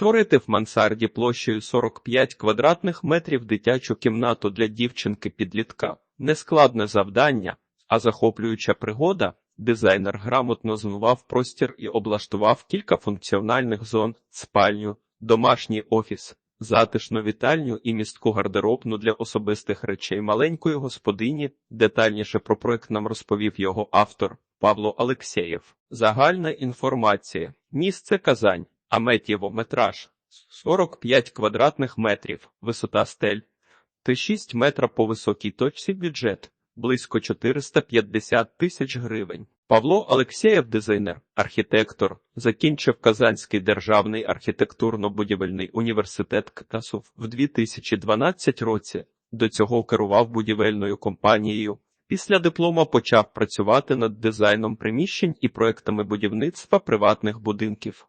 Створити в мансарді площею 45 квадратних метрів дитячу кімнату для дівчинки-підлітка нескладне завдання, а захоплююча пригода. Дизайнер грамотно зонував простір і облаштував кілька функціональних зон: спальню, домашній офіс, затишну вітальню і містку гардеробну для особистих речей маленької господині. Детальніше про проект нам розповів його автор Павло Алексєєв. Загальна інформація: місце Казань, Аметьєво метраж 45 квадратних метрів, висота стель, Т6 метра по високій точці бюджет близько 450 тисяч гривень. Павло Алексєєв, дизайнер, архітектор, закінчив Казанський державний архітектурно-будівельний університет КТАСУВ в 2012 році. До цього керував будівельною компанією. Після диплома почав працювати над дизайном приміщень і проектами будівництва приватних будинків.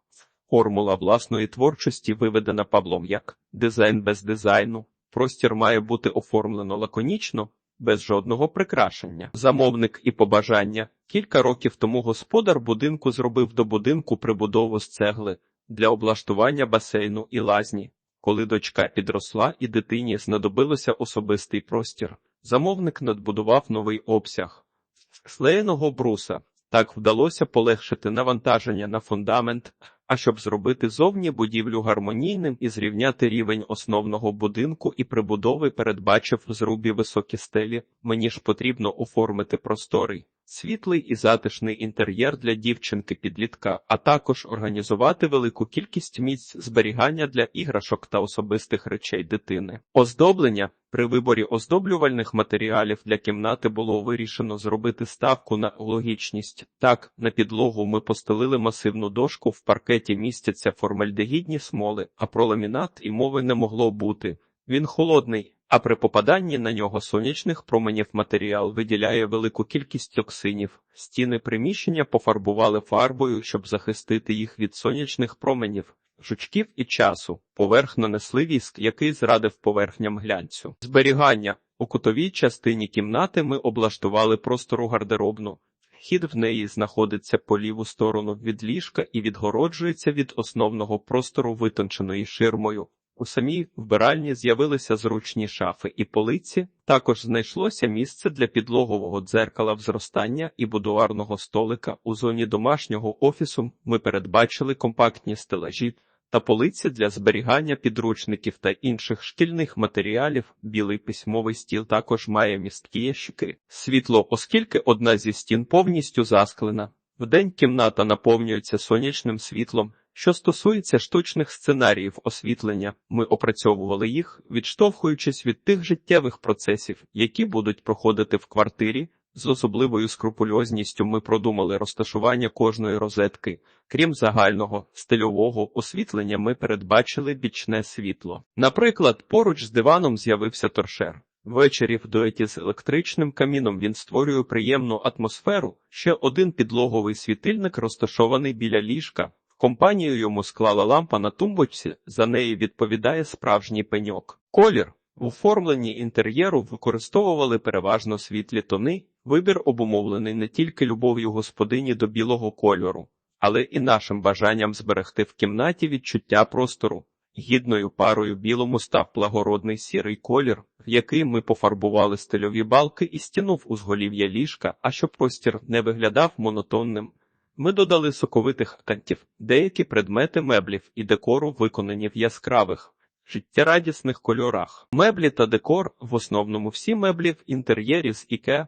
Формула власної творчості виведена Павлом як дизайн без дизайну. Простір має бути оформлено лаконічно, без жодного прикрашення. Замовник і побажання. Кілька років тому господар будинку зробив до будинку прибудову з цегли для облаштування басейну і лазні. Коли дочка підросла і дитині знадобилося особистий простір, замовник надбудував новий обсяг склеєного бруса. Так вдалося полегшити навантаження на фундамент, а щоб зробити зовні будівлю гармонійним і зрівняти рівень основного будинку і прибудови передбачив зрубі високі стелі, мені ж потрібно оформити просторий, світлий і затишний інтер'єр для дівчинки-підлітка, а також організувати велику кількість місць зберігання для іграшок та особистих речей дитини. Оздоблення при виборі оздоблювальних матеріалів для кімнати було вирішено зробити ставку на логічність. Так, на підлогу ми постелили масивну дошку, в паркеті містяться формальдегідні смоли, а про ламінат і мови не могло бути. Він холодний, а при попаданні на нього сонячних променів матеріал виділяє велику кількість токсинів. Стіни приміщення пофарбували фарбою, щоб захистити їх від сонячних променів жучків і часу, поверх нанесли віск, який зрадив поверхням глянцю. Зберігання у кутовій частині кімнати ми облаштували простору гардеробну. Вхід в неї знаходиться по ліву сторону від ліжка і відгороджується від основного простору витонченою ширмою. У самій вбиральні з'явилися зручні шафи і полиці. Також знайшлося місце для підлогового дзеркала взростання і будуарного столика. У зоні домашнього офісу ми передбачили компактні стелажі та полиці для зберігання підручників та інших шкільних матеріалів. Білий письмовий стіл також має місткі ящики. Світло, оскільки одна зі стін повністю засклена. Вдень кімната наповнюється сонячним світлом. Що стосується штучних сценаріїв освітлення, ми опрацьовували їх, відштовхуючись від тих життєвих процесів, які будуть проходити в квартирі. З особливою скрупульозністю ми продумали розташування кожної розетки. Крім загального стильового освітлення, ми передбачили бічне світло. Наприклад, поруч з диваном з'явився торшер. Ввечері в дуеті з електричним каміном він створює приємну атмосферу. Ще один підлоговий світильник розташований біля ліжка. Компанію йому склала лампа на тумбочці, за неї відповідає справжній пеньок. Колір в оформленні інтер'єру використовували переважно світлі тони. Вибір обумовлений не тільки любов'ю господині до білого кольору, але і нашим бажанням зберегти в кімнаті відчуття простору. Гідною парою білому став благородний сірий колір, в який ми пофарбували стильові балки і стіну в узголів'я ліжка, а щоб простір не виглядав монотонним. Ми додали соковитих кантів, деякі предмети меблів і декору виконані в яскравих, життєрадісних кольорах. Меблі та декор, в основному всі меблі в інтер'єрі з іке,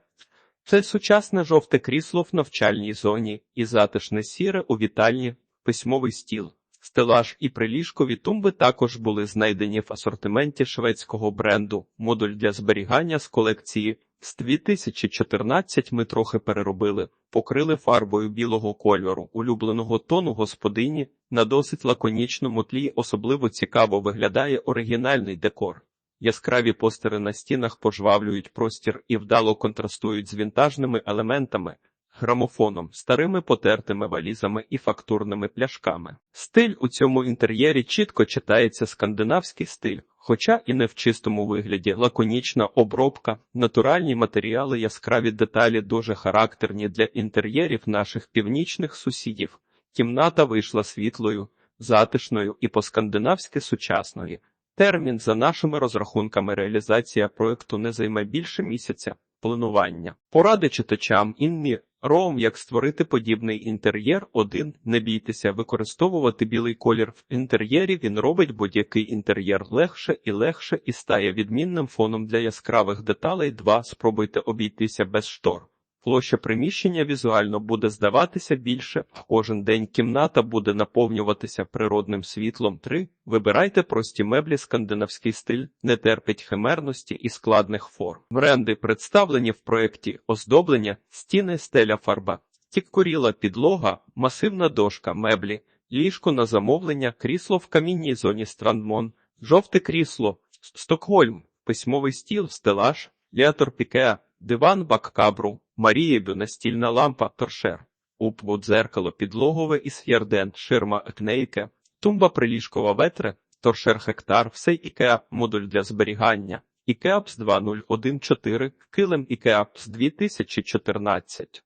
це сучасне жовте крісло в навчальній зоні і затишне сіре у вітальні, письмовий стіл. Стелаж і приліжкові тумби також були знайдені в асортименті шведського бренду. Модуль для зберігання з колекції з 2014 ми трохи переробили, покрили фарбою білого кольору, улюбленого тону господині на досить лаконічному тлі. Особливо цікаво виглядає оригінальний декор. Яскраві постери на стінах пожвавлюють простір і вдало контрастують з вінтажними елементами, грамофоном, старими потертими валізами і фактурними пляшками. Стиль у цьому інтер'єрі чітко читається скандинавський стиль, хоча і не в чистому вигляді, лаконічна обробка, натуральні матеріали, яскраві деталі дуже характерні для інтер'єрів наших північних сусідів. Кімната вийшла світлою затишною і по-скандинавськи сучасною. Термін за нашими розрахунками реалізація проекту не займе більше місяця. Планування. Поради читачам інні Ром, як створити подібний інтер'єр. 1. Не бійтеся використовувати білий колір в інтер'єрі. Він робить будь-який інтер'єр легше і легше і стає відмінним фоном для яскравих деталей. 2. Спробуйте обійтися без штор. Площа приміщення візуально буде здаватися більше, а кожен день кімната буде наповнюватися природним світлом. 3. Вибирайте прості меблі, скандинавський стиль не терпить химерності і складних форм. Бренди представлені в проєкті оздоблення, стіни, стеля, фарба, тіккуріла підлога, масивна дошка, меблі, ліжко на замовлення, крісло в камінній зоні Страндмон, жовте крісло, Стокгольм, письмовий стіл, стелаж, ліатор пікеа, диван баккабру, Марієбю, настільна лампа, торшер, упву, дзеркало, підлогове із ф'єрден, ширма екнейке, тумба приліжкова ветре, торшер хектар, все ікеа, модуль для зберігання, ікеапс 2014, килим ікеапс 2014.